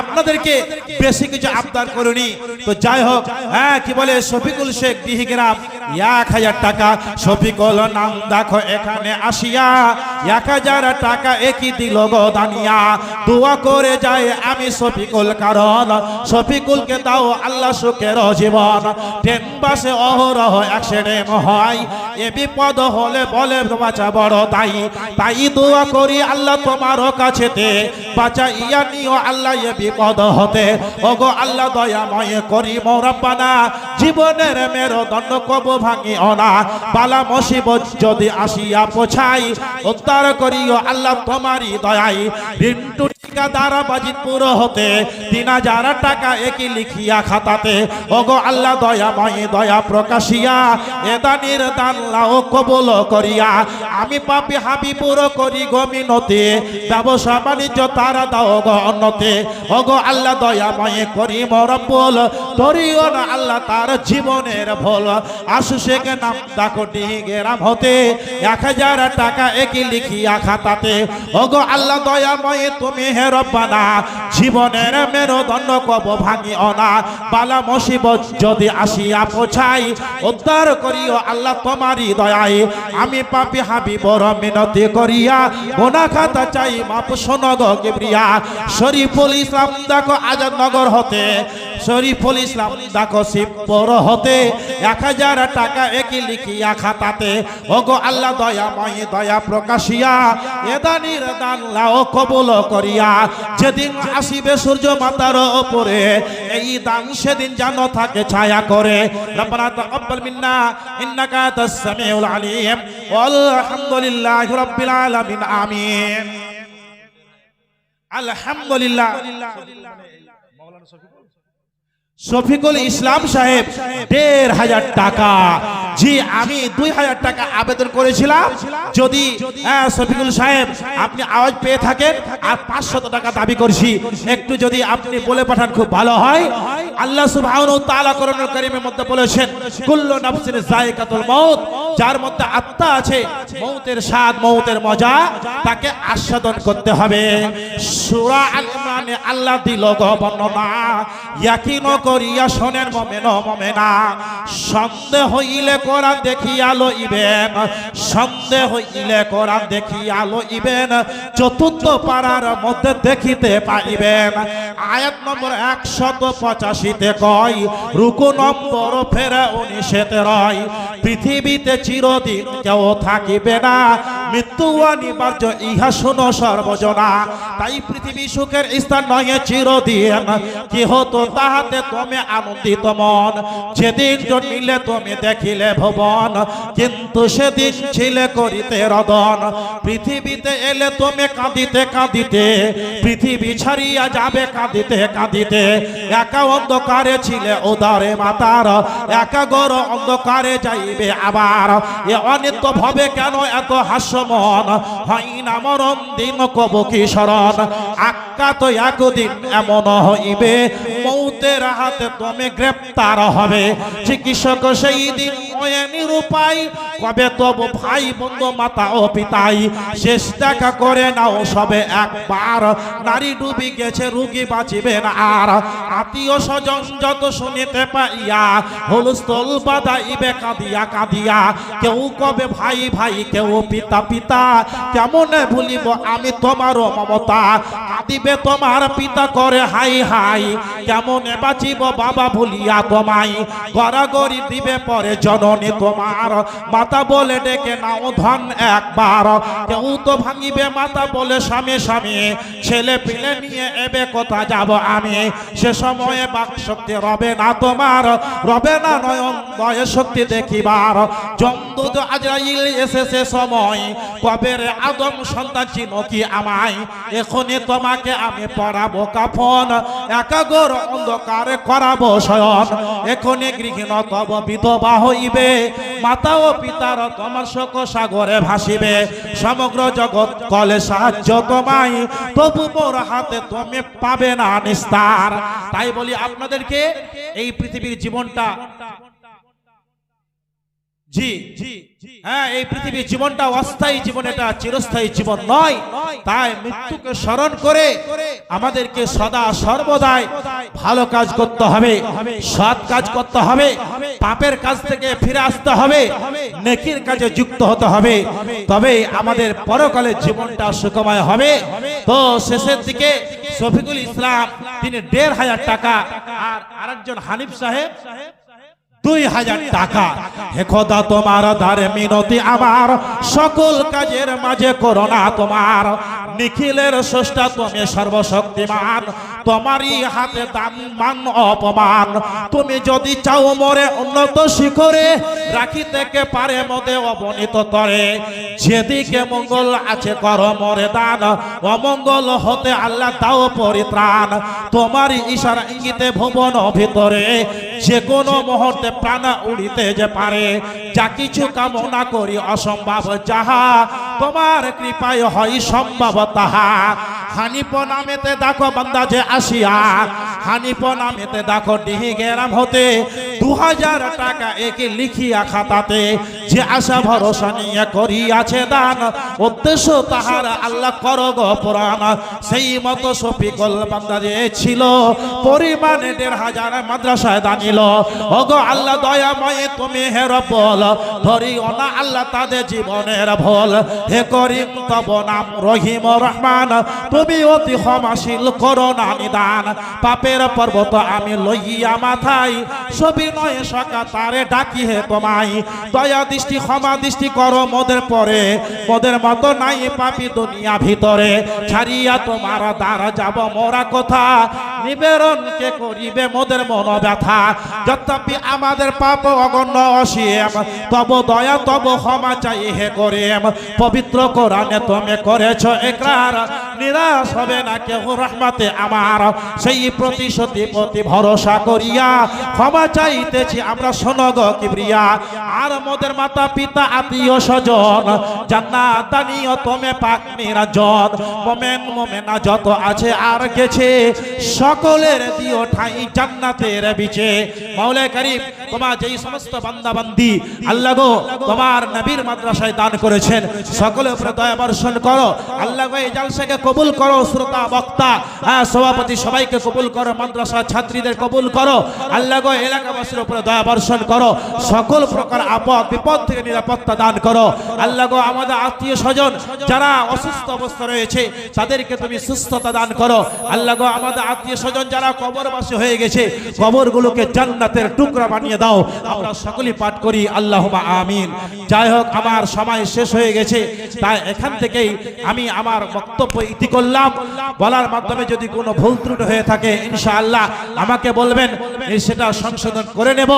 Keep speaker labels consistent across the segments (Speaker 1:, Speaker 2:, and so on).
Speaker 1: আপনাদেরকে বেশি কিছু আবদার করিনি। তো যাই হোক হ্যাঁ কি বলে শফিকুল শেখ দিহিগ্রাম এক হাজার টাকা। শফিকুল নাম দেখো এখানে আসিয়া। এক হাজার টাকা একই দিল গো দানিয়া? দোয়া করে যায় আমি শফিকুল, কারণ শফিকুলকে দাও আল্লাহ সুখের জীবন। ট্রেন বাসে অহরহ অ্যাক্সিডেন্ট হয়। এ বিপদ হলে বলে বাঁচা বড় তাই তাই দোয়া করি আল্লাহ তোমার কাছেতে। বাঁচা ইয়া নিও আল্লাহ এ বিপদ হতে। ওগো আল্লাহ দয়াময় করি মোরাব্বানা জীবনের মেরো দণ্ড কব ভাঙি অনা, বালা মুসিবত যদি আসিয়া পোছাই, উদ্ধার করিও আল্লাহ তোমারই দয়াই। রিন্টু আল্লাহ দয়া করি গমিনতে ব্যবসা বাণিজ্য তারা দাও গো অন্নতে। ওগো আল্লাহ দয়াময় করি মরব্বল তরিও না আল্লাহ তার জীবনের ভোল। আশু শেখ নাম ডাকটি গেরাম হতে। এক হাজার টাকা একই লিখিয়া খাতাতে। ওগো আল্লাহ দয়াময় তুমি হে রব্বানা, জীবনের মেরুদণ্ড কব ভাঙি অনা বালা মুসিবত যদি আসিয়া পোছাই, উদ্ধার করিও আল্লাহ তোমারই দয়ায়। আমি পাপি হাবি বড় মিনতি করিয়া গোনা খাতা চাই, মাপ সোনগ কিবরিয়া। শরীফুল ইসলাম দেখো আজাদ নগর হতে। শরীফুল ইসলাম দেখো শিবপুর হতে এক হাজার টাকা একই লিখিয়া খাতাতে। ওগো আল্লাহ দয়াময় দয়া প্রকাশিয়া, এদানির দান লাও কবুল করিয়া। যেদিন আসিবে সূর্য মাতার ওপরে, এই দান সেদিন যেন থাকে ছায়া করে। রব্বানা তাকাব্বাল মিন্না, ইন্নাকা আনতাস সামিউল আলিম। আলহামদুলিল্লাহি রাব্বিল আলামিন, আমিন। আলহামদুলিল্লাহ। শফিকুল ইসলাম সাহেব দেড় হাজার টাকা। জি আমি দুই হাজার টাকা আবেদন করেছিলাম। যদি হ্যাঁ, শফিকুল সাহেব আপনি আওয়াজ পেয়ে থাকেন আর পাঁচশত টাকা দাবি করছি। একটু যদি আপনি বলে পাঠান খুব ভালো হয়। আল্লাহ সুবহানাহু মধ্যে বলেছেন কুল্লু নাফসিন যার মধ্যে আত্মা আছে মৌতের স্বাদ মৌতের মজা তাকে আস্বাদন করতে হবে। সূরা আল্লাহ দিল গো করিয়া শোনেন মমেন, মমেনা। সন্দেহ হইলে কোরআন দেখিয়া লইবেন, সন্দেহ হইলে কোরআন দেখিয়া লইবেন, চতুর্থ পাড়ার মধ্যে দেখিতে পাইবেন। আয়াত নম্বর একশত পঁচাশিতে কয়, রুকু নম্বর ফেরা উনিশেতে রয় পৃথিবীতে চিরদিন কেউ থাকিবে না মৃত্যু অনিবার্য ইহা শুনো সর্বজনা। তাই পৃথিবী সুখের স্থান নয় চিরদিন। কি হতো তাহাতে তুমি আনন্দিত মন, যেদিন জন্মিলে তুমি দেখিলে ভবন, কিন্তু সেদিন ছিলে করিতে রদন। পৃথিবীতে এলে তুমি কাঁদিতে কাঁদিতে, পৃথিবী ছাড়িয়া যাবে কাঁদিতে কাঁদিতে। একা অন্ধকারে ছিলে উদারে মাতার, একা গর অন্ধকারে যাইবে আবার। এ অনিত্য ভবে কেন এত হাস্যমন হয় না মরণ দিন, কব কি শরণ? আক্কা তো একদিন এমন হইবে, মৌতের হাতে তুমি গ্রেপ্তার হবে। চিকিৎসক সেই দিন কবে তব ভাই, বন্ধু, মাতা ও পিতাই, শেষ দেখা করে নাও সবে একবার। নারী ডুবি গেছে, রুগী আর। আত্মীয় স্বজন যত শুনিতে পাইয়া, হলস্থল বাদাইবে কাঁদিয়া কাঁদিয়া। কেউ কবে ভাই ভাই, কেউ পিতা পিতা। কেমন ভুলিব আমি তোমারও মমতা? কাঁদিবে তোমার পিতা করে, হাই হাই। কেমন বাঁচিব বাবা ভুলিয়া তোমায়। গড়াগড়ি দিবে পরে জননী তোমার। মাতা বলে ডেকে নাও ধন একবার। কেউ তো ভাঙিবে মাতা বলে স্বামী স্বামী। ছেলে পিলে নিয়ে এবে কোথা যাব আমি? সে সময়ে বাক শক্তি রবে না তোমার, রবে না নয়ন দয় শক্তি দেখিবার। জমদুদ আজরাইল এসেছে সময় কবে রে আদম সন্তান চিনো কি আমায়? এখনই তোমাকে আমি পড়াবো কাফন, একাগর অন্ধকারে করাবো শয়ন। এখনই গৃহিণ তব বিধবা হইবে, মাতা ও পিতার তোমার শোক সাগরে ভাসিবে। সমগ্র জগৎ কলে সাহায্য তোমায়, তবু মোর হাতে তুমি পাবে না নিস্তার। তাই বলি আপনাদেরকে এই পৃথিবীর জীবনটা জি হ্যাঁ এই পৃথিবীর জীবনটা অস্থায়ী জীবন এটা চিরস্থায়ী জীবন নয়। তাই মৃত্যুকে স্মরণ করে আমাদেরকে সদা সর্বদাই ভালো কাজ করতে হবে সৎ কাজ করতে হবে পাপের কাজ থেকে ফিরে আসতে হবে নেকির কাজে যুক্ত হতে হবে তবে আমাদের পরকালে জীবনটা সুখময় হবে। তো শেষের দিকে শফিকুল ইসলাম তিনি দেড় হাজার টাকা আর আরেকজন হানিফ সাহেব দুই হাজার টাকা। হে খোদা তোমার ধারে মিনতি আমার। সকল কাজের মাঝে করোনা তোমার। নিখিলের স্রষ্টা তুমি সর্বশক্তিমান। তোমারই হাতে দান মান অপমান। তুমি যদি চাও মরে উন্নত শিখরে, রাখিতে কে পারে মদে অবনীত তরে। যেদিকে মঙ্গল আছে কর মরে দান, অমঙ্গল হতে আল্লাহ তাও পরিত্রাণ। তোমারই ইশারা ইঙ্গিতে ভুবন ভিতরে। যে কোনো মুহূর্তে প্রাণ উড়িতে যে পারে। যা কিছু কামনা করি অসম্ভব, যাহা তোমার কৃপায় হয় সম্ভব তাহা। হানিপ নামেতে দেখো বান্দা যে আসিয়া হানিপ নামেতে দেখো ডিহি গেরাম হতে দু হাজার টাকা একে লিখিয়া খাতাতে যে আশা ভরসা নিয়ে করিয়াছে দান, উদ্দেশ্য তাহার আল্লাহ পুরাণ। সেই মতো শফিকল বান্দা যে ছিল, পরিমাণে দেড় হাজার মাদ্রাসায় দানিল। ওগো আল্লাহ দয়াময় তুমি হের বল ধরি অনা আল্লাহ তাদের জীবনের ভোল। হে করিম তব নাম রহিম রহমান, তুমি অতি ক্ষমাশীল করো না নিদান। পাপের পর্বত আমি লইয়া মাথায় ছবি নয় সকা তারে ডাকি হে তোমায়। দয়া দৃষ্টি, ক্ষমা দৃষ্টি করো মোদের পরে। মোদের মতো নাই পাপি দুনিয়া ভিতরে। ছাড়িয়া তোমার দ্বারা যাব মোরা কথা? নিবেরণ কে করিবে মোদের মন ব্যথা যথাপি আমাদের পাপ অগণ্য অসীম। তব দয়া, তব ক্ষমা চাই হে করিম। পবিত্র কোরআনে তুমি করেছ একরার। নিরাশ হবে না কেউ রহমাতে আমার সেই প্রতিশ্রুতি প্রতি ভরসা করিয়া ক্ষমা চাইতেছি। আমরা শোনগ কিবরিয়া, আর মোদের মাতা পিতা, আত্মীয় স্বজন তুমি পাক মোমেন, মোমেনা যত আছে আর গেছে, সকলের দিও ঠাই জান্নাতের বিচে। করিম, তোমার যেই সমস্ত বান্দা বান্দি আল্লাহ গো, তোমার নবীর মাদ্রাসায় দান করেছেন, সকলের উপরে দয়া বর্ষণ করো। আল্লাহ গো, এই জালসাকে কবুল করো, শ্রোতা, বক্তা। হ্যাঁ সভাপতি, সবাইকে কবুল করো, মাদ্রাসা ছাত্রীদের কবুল করো। আল্লাহ এলাকাবাসীর উপরে দয়া বর্ষণ করো। সকল প্রকার আপদ, বিপদ থেকে নিরাপত্তা দান করো। আল্লাহ আমাদের আত্মীয় স্বজন যারা অসুস্থ অবস্থা রয়েছে, তাদেরকে তুমি সুস্থতা দান করো। আল্লাহ গো, আমাদের আত্মীয় স্বজন যারা কবরবাসী হয়ে গেছে, কবরগুলোকে জান্নাতের টুকরা বানিয়ে দাও। আমরা সকলেই পাঠ করি আল্লাহ আমিন। যাই হোক, আমার সময় শেষ হয়ে গেছে। তাই এখান থেকেই আমি আমার বক্তব্য ইতি করলাম। বলার মাধ্যমে যদি কোনো ভুল ত্রুটি হয়ে থাকে, ইনশাআল্লাহ আমাকে বলবেন সেটা সংশোধন করে নেব।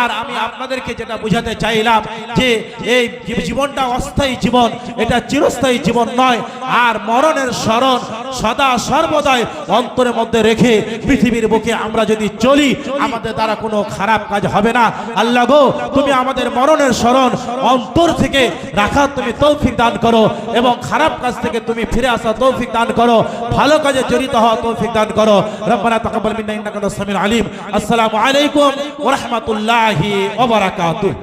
Speaker 1: আর আমি আপনাদেরকে যেটা বুঝাতে চাইলাম যে এই জীবনটা অস্থায়ী জীবন, এটা চিরস্থায়ী জীবন নয়। আর মরণের স্মরণ সদা সর্বদাই অন্তরের মধ্যে রেখে পৃথিবীর বুকে আমরা যদি চলি, আমাদের দ্বারা কোনো খারাপ কাজ হবে না। আল্লাহ গো, তুমি আমাদের মরণের স্মরণ অন্তর থেকে রাখার তুমি তৌফিক দান করো এবং খারাপ কাজ থেকে তুমি ফিরে আসা তৌফিক দান করো। ভালো কাজে জড়িত হওয়া তৌফিক দান করো। রব্বানা তাকাব্বাল মিন্না ইন্নাকা আনতাস সামিউল আলিম। আসসালামু আলাইকুম ওয়া রাহমাতুল্লাহি ওয়া বারাকাতুহু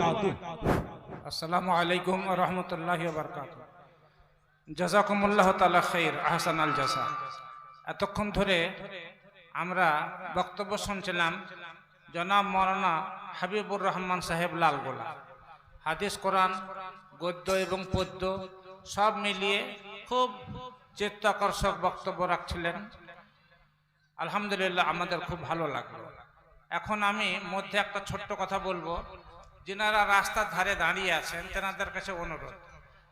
Speaker 2: আসসালামু আলাইকুম রহমতুল্লাহ বরকাত। জাজাকুমুল্লাহ তালা খৈর আহসান আল জাসা এতক্ষণ ধরে আমরা বক্তব্য শুনছিলাম জনাব মৌলানা হাবিবুর রহমান সাহেব লালগোলা। হাদিস কোরআন, গদ্য এবং পদ্য সব মিলিয়ে খুব চিত্তাকর্ষক বক্তব্য রাখছিলেন। আলহামদুলিল্লাহ আমাদের খুব ভালো লাগল। এখন আমি মধ্যে একটা ছোট্ট কথা বলব। যেনারা রাস্তার ধারে দাঁড়িয়ে আছেন, তেনাদের কাছে অনুরোধ।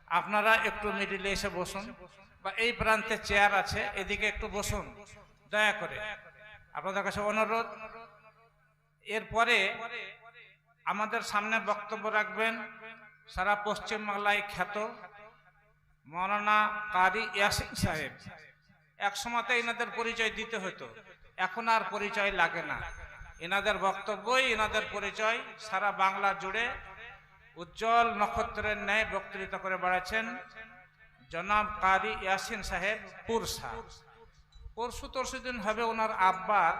Speaker 2: আপনারা একটু মিডিলে এসে বসুন বা এই প্রান্তে চেয়ার আছে, এদিকে একটু বসুন। দয়া করে। আপনাদের কাছে অনুরোধ। এরপরে আমাদের সামনে বক্তব্য রাখবেন সারা পশ্চিম বাংলায় খ্যাত মৌলানা কারি ইয়াসিন সাহেব, এক সময়তে এনাদের পরিচয় দিতে হতো, এখন আর পরিচয় লাগে না। এনাদের বক্তব্যই এনাদের পরিচয়, সারা বাংলা জুড়ে উজ্জ্বল নক্ষত্রের ন্যায় বক্তৃতা করে বেড়াচ্ছেন জনাব কারি ইয়াসিন সাহেব পুরসা। পরশু তরশু দিন হবে ওনার আব্বার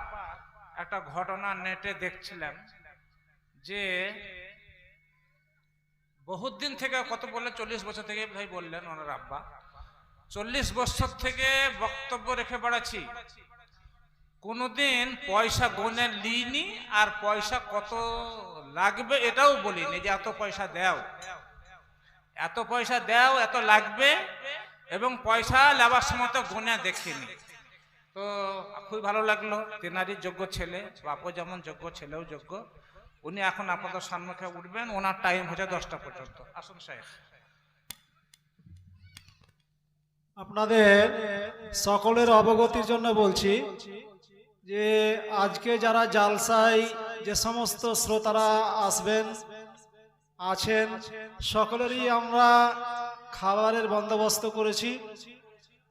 Speaker 2: একটা ঘটনা নেটে দেখছিলাম যে বহুত দিন থেকে, কত বললেন? চল্লিশ বছর থেকে ভাই বললেন ওনার আব্বা। চল্লিশ বছর থেকে বক্তব্য রেখে বেড়াচ্ছি। কোনোদিন পয়সা গনে লিনি আর পয়সা কত লাগবে এটাও বলিনি যে এত পয়সা দাও। এত পয়সা দাও, এত লাগবে এবং পয়সা নেওয়ার সময় তো গুনে দেখিনি। তো খুবই ভালো লাগল। তেনারই যোগ্য ছেলে, বাপও যেমন যোগ্য, ছেলেও যোগ্য। উনি এখন আপনাদের সম্মুখে উঠবেন, ওনার টাইম হচ্ছে দশটা পর্যন্ত। আসুন সাহেব।
Speaker 3: আপনাদের সকলের অবগতির জন্য বলছি যে আজকে যারা জালসায় যে সমস্ত শ্রোতারা আসবেন, আছেন, সকলেরই আমরা খাবারের বন্দোবস্ত করেছি।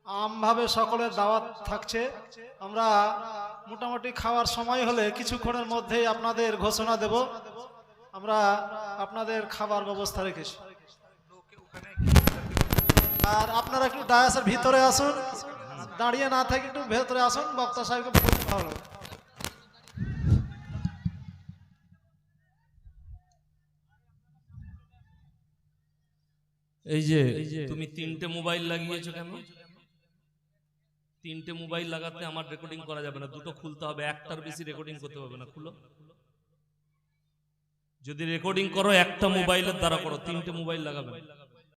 Speaker 3: আমভাবে সকলের দাওয়াত থাকছে। আমরা মোটামুটি খাওয়ার সময় হলে কিছুক্ষণের মধ্যেই আপনাদের ঘোষণা দেব। আমরা আপনাদের খাবার ব্যবস্থা রেখেছি। আর আপনারা একটু ডায়াসের ভিতরে আসুন। দাঁড়িয়ে না থেকে একটু ভেতরে আসুন। বক্তা সাহেবকে বলতে ভালো।
Speaker 4: এই যে তুমি তিনটে মোবাইল লাগিয়েছো কেন? তিনটে মোবাইল লাগাতে আমার রেকর্ডিং করা যাবে না, দুটো খুলতে হবে, একটার বেশি রেকর্ডিং করতে হবে না, খুলো যদি রেকর্ডিং করো, একটা মোবাইলের দ্বারা করো, তিনটে মোবাইল লাগাবে।